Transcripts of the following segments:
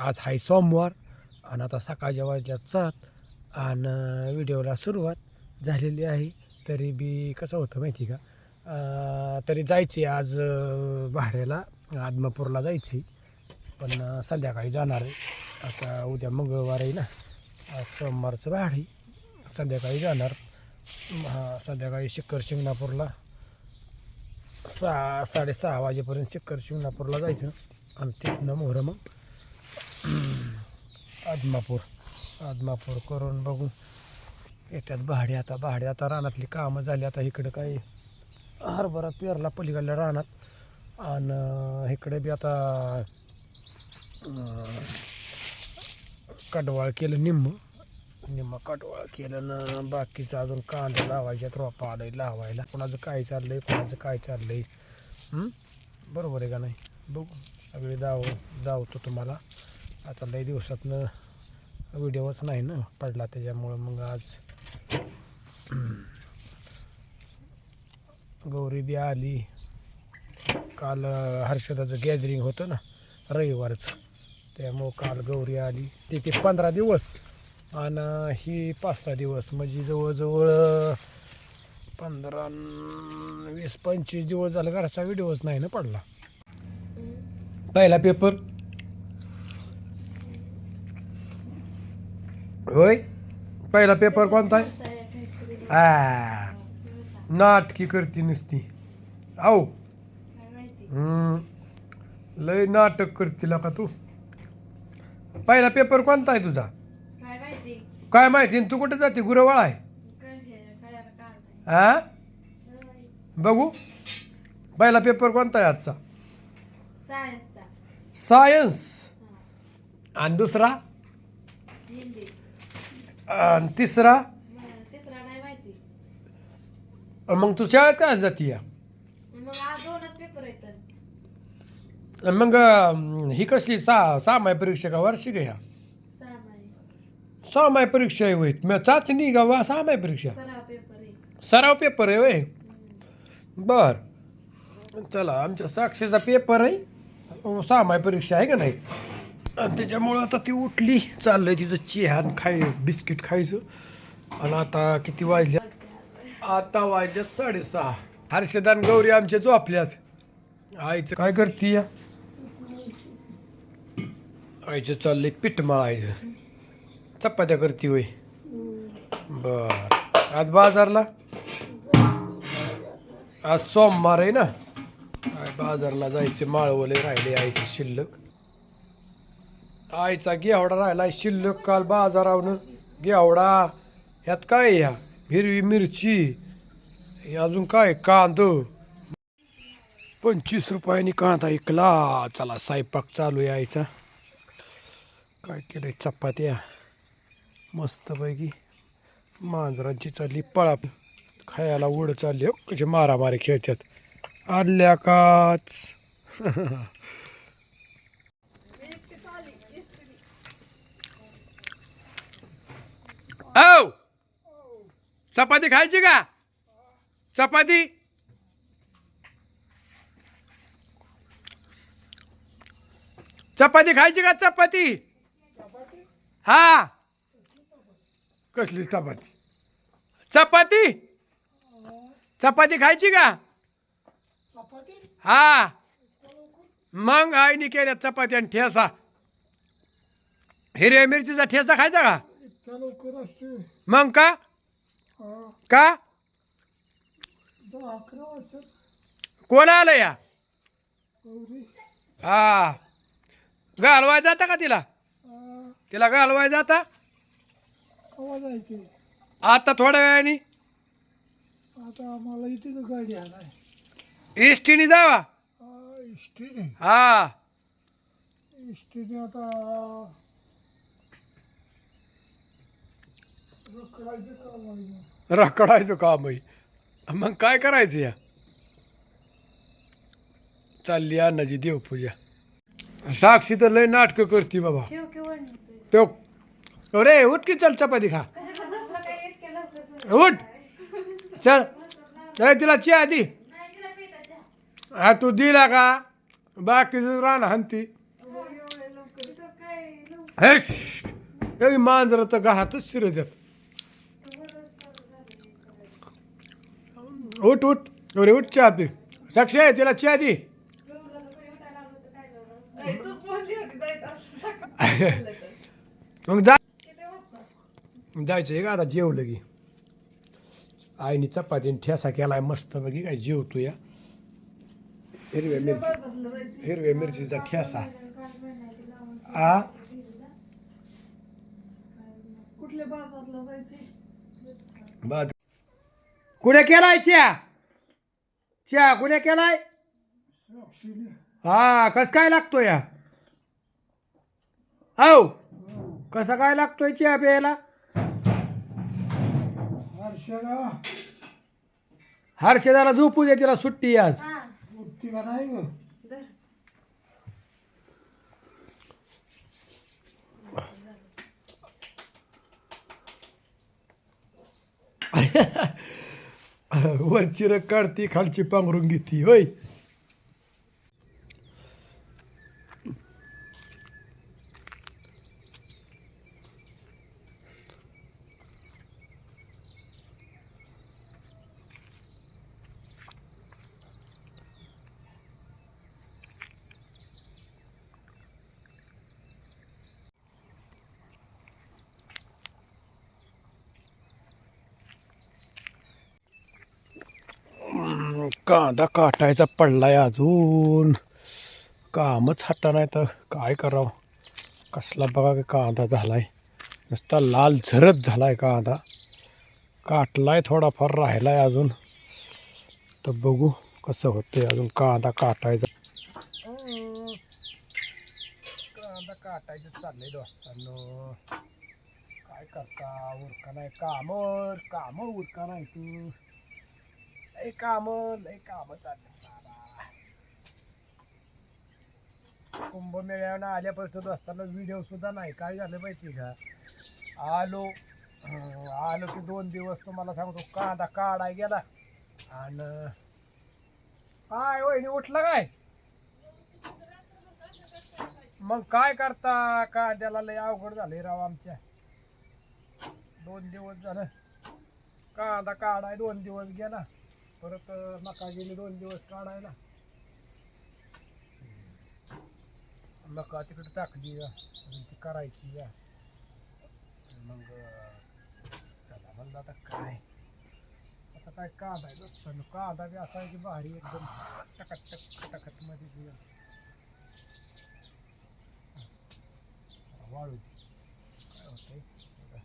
आज हाय सोमवार आणि आता सकाळच्या वाजल्यात सात आणि व्हिडिओला सुरुवात झालेली आहे. तरी बी कसं होतं माहिती का? तरी जायची आज भाड्याला. आदमापूरला जायची. पण संध्याकाळी जाणार आहे. आता उद्या मंगळवार आहे ना. आज सोमवारचं भाडे संध्याकाळी जाणार. हां संध्याकाळी शिखर शिंगणापूरला. सहा साडेसहा वाजेपर्यंत शिखर शिंगणापूरला जायचं. आणि तिथनं मोहरं मग आदमापूर. आदमापूर करून बघू. येतात भाडे आता. भाडे आता रानातली कामं झाली. आता इकडं काही हरभरा पेरला पलीकडल्या रानात. आणि इकडे बी आता कडवाळ केलं निम्म. निम्म कडवाळ केलं ना बाकीचं अजून कांदा लावायच्यात रोपा आलंय लावायला. कोणाचं काय चाललंय कोणाचं काय चाललंय. आहे बरोबर आहे का नाही? बघू. सगळे जाऊ जावतो तुम्हाला. आता लई दिवसातनं व्हिडिओच नाही ना पडला त्याच्यामुळं मग आज गौरी बी आली. काल हर्षदाचं गॅदरिंग होतं ना रविवारचं. त्यामुळं काल गौरी आली. ते ते पंधरा दिवस. आणि ही पाच सहा दिवस. म्हणजे जवळजवळ पंधरा वीस पंचवीस दिवस झालं. घरचा व्हिडिओच नाही ना पडला. पहिला पेपर होय? पहिला पेपर कोणता आहे? आ, नाटकी करते नुसती. आहो लय नाटक करतील का तू? पहिला पेपर कोणता आहे तुझा? काय माहिती? तू कुठे जाते? गुरवाळ आहे? हे हा बघू. पहिला पेपर कोणता आहे आजचा? सायन्स आणि दुसरा? आणि तिसरा? मग तिसरा नाही माहिती. मग तू शाळेत काय जाती मग आज दोनच पेपर येतात मग अं, ही कसली सा सामाय परीक्षा का वार्षिक आहे ह्या सहा सामाय परीक्षा आहे होय. मग चाचणी का वा सामाय परीक्षा? सराव पेपर आहे. सराव पेपर आहे होय. बर. चला आमच्या साक्षीचा पेपर आहे. अहो, सामाय परीक्षा आहे का नाही? त्याच्यामुळं आता ती उठली. चाललंय तिचं चेहान खाय बिस्किट खायचं. आणि आता किती वाजल्या? आता वाजल्यात साडेसहा. हर्षदान गौरी आमच्या झोपल्यात. आईचं काय करते या? आईचं चाललंय पीठ मळायचं. चपात्या करते होय. बर. आज बाजारला? आज सोमवार आहे ना? बाजारला जायचे. माळवले राहिले आईचे शिल्लक. आईचा घेवडा राहिला शिल्लक काल बाजारावनं. गेवडा ह्यात काय ह्या? हिरवी मिरची. हे अजून काय? कांद. पंचवीस रुपयाने कांदा ऐकला चला स्वयंपाक चालू आहे आईचा. काय केलंय? चपात्या. मस्तपैकी मांजरांची चालली पळा. खायला उड चालली हो कशी मारामारी खेळतात आल्या काच औ चपाती खायची का? चपाती? चपाती खायची का चपाती? हा. कसली चपाती? चपाती? चपाती खायची का? हा. मग आईने केल्या चपाती आणि ठेसा हिरव्या मिरचीचा ठेसा खायचा का? मग का? का? कोण आलं या? हा. घालवाय जाता का तिला? तिला घालवाय जाता? आता थोड्या वेळाने? आता आम्हाला इथे गाडी आलाय इष्टीने जावा. इष्टीने? हा. इष्टीने आता रखडायचं काम आहे मग. काय करायचं या? चालली अन्नाची देवपूजा. साक्षी तर लय नाटकं करते बाबा. तो अरे उठ की चल चपाती खा. उठ. चल. ए, तिला चहा दी. हा तू दिला का? बाकी रान हंती हे मांजर तर घरातच शिरत उठ उठ एवढे उठ चहा पी साक्षी आहे तिला चहा दे मग जा. जायचं आहे का आता? जेवलं की. आईने चपातीने ठेसा केलाय मस्त बघी काय जेवतो या? हिरव्या मिरची. हिरव्या मिरचीचा ठेसा. आ? कुठल्या बाजारला जायचे बाद कुठे केलाय चहा चहा कुठे केलाय? हा कस काय लागतो या हो कसा काय लागतोय चहा प्यायला? हर्षला हर्षदाला झोपू दे तिला सुट्टी आज. वरची रग काढती खालची पांघरून घेती होय? कांदा काटायचा पडलाय अजून. कामच हट्टा नाही तर काय करावं? कसला बघा की कांदा झालाय. नुसता लाल झरत झालाय कांदा. काटलाय थोडाफार राहिलाय अजून. तर बघू कसं होतंय अजून कांदा काटायचा. कांदा काटायचं चाललंय दोस्तांनो. काय करता? उरका नाही. कामर कामं उरका नाही तू. लय काम लय काम चालली कुंभमेळ्यानं आल्यापासून असताना व्हिडिओ सुद्धा नाही काय झालं माहिती का आलो आलो की दोन दिवस तुम्हाला सांगतो कांदा काढा गेला आणि काय वहिनी उठला काय मग काय करता कांद्याला लय अवघड झाले राव आमच्या दोन दिवस झालं कांदा काढाय दोन दिवस गेला परत मका गेली दोन दिवस काढायला. मका तिकडे टाकली ती करायची या मग चला म्हणलं आता काय? असं काय कांदा आहे कांदा बी असा आहे की भारी एकदम टकट टकटमध्ये वाळू. काय होतंय? बघा.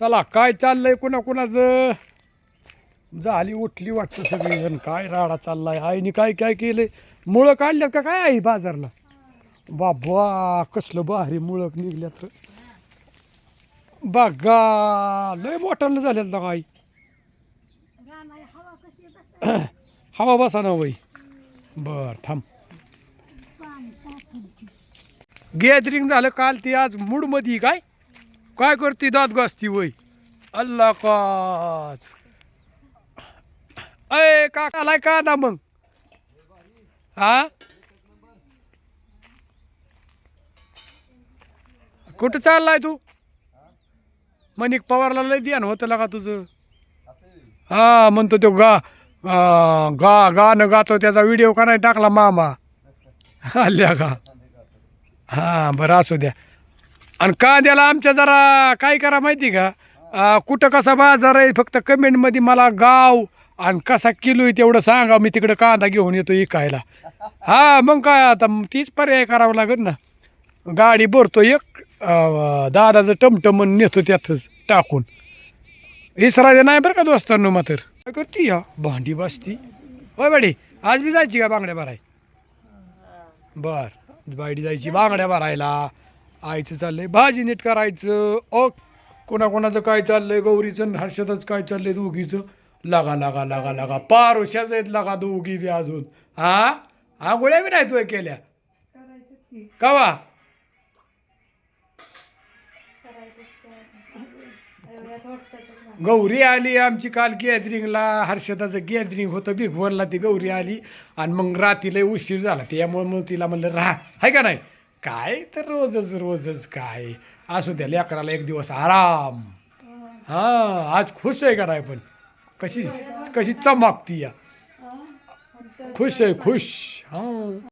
चला काय चाललंय कुणा कुणाचं झाली उठली वाटतं सगळीजण. काय राडा चाललाय? आईने काय काय केलंय? मुळं काढल्यात का काय आई बाजारला? बाबा कसलं भारी मुळक निघल्यात. बघा लय मोठ्यानं झालेत ना आई हवा बसा ना बाई. बर थांब. गॅदरिंग झालं काल ती आज मूडमध्ये काय? काय करते दात घासती वय? अल्ला काच. अय काकालाय का ना मग? हा? कुठं चाललाय तू? मनिक पवारला लय ध्यान होतं का तुझं. हा म्हणतो तो गा गा गाणं गातो त्याचा व्हिडिओ का नाही टाकला मामा. आल्या का हा बरं असू द्या. आणि कांद्याला आमच्या जरा काय करा माहिती का? कुठं कसा बाजार आहे फक्त कमेंटमध्ये मला गाव आणि कसा किलो आहे तेवढं सांगा. मी तिकडं कांदा घेऊन येतो इकायला. हा मग काय आता तीच पर्याय करावं लागेल ना. गाडी भरतो एक. दादाचं टमटम नेतो त्यातच टाकून. इसरायचं नाही बरं का दोस्तांनो मात्र काय करते या? भांडी बसती. होय बाडी आज बी जायची का बांगड्या भराय? बर बायडी जायची बांगड्या भरायला. आईचं चाललंय भाजी नीट करायचं. ओ कोणाकोणाचं काय चाललंय? गौरीचं हर्षदाचं काय चाललंय दोघीचं? लगा लगा लगा लगा. पारुशाच आहेत लगा दोघी बी अजून. हा आंघोळ्या बी नाही तू केल्या? कवा? गौरी आली आमची काल गॅदरिंगला हर्षदाचं गॅदरिंग होतं भिगवणला ती गौरी आली आणि मग रात्रीला उशीर झाला. त्यामुळे मग तिला म्हणलं राहा हाय का नाही? काय तर रोजच रोजच काय. असू द्या लेकराला एक दिवस आराम. हा आज खुश आहे का नाही पण? कशी कशी चमकती या. खुश आहे खुश. हां.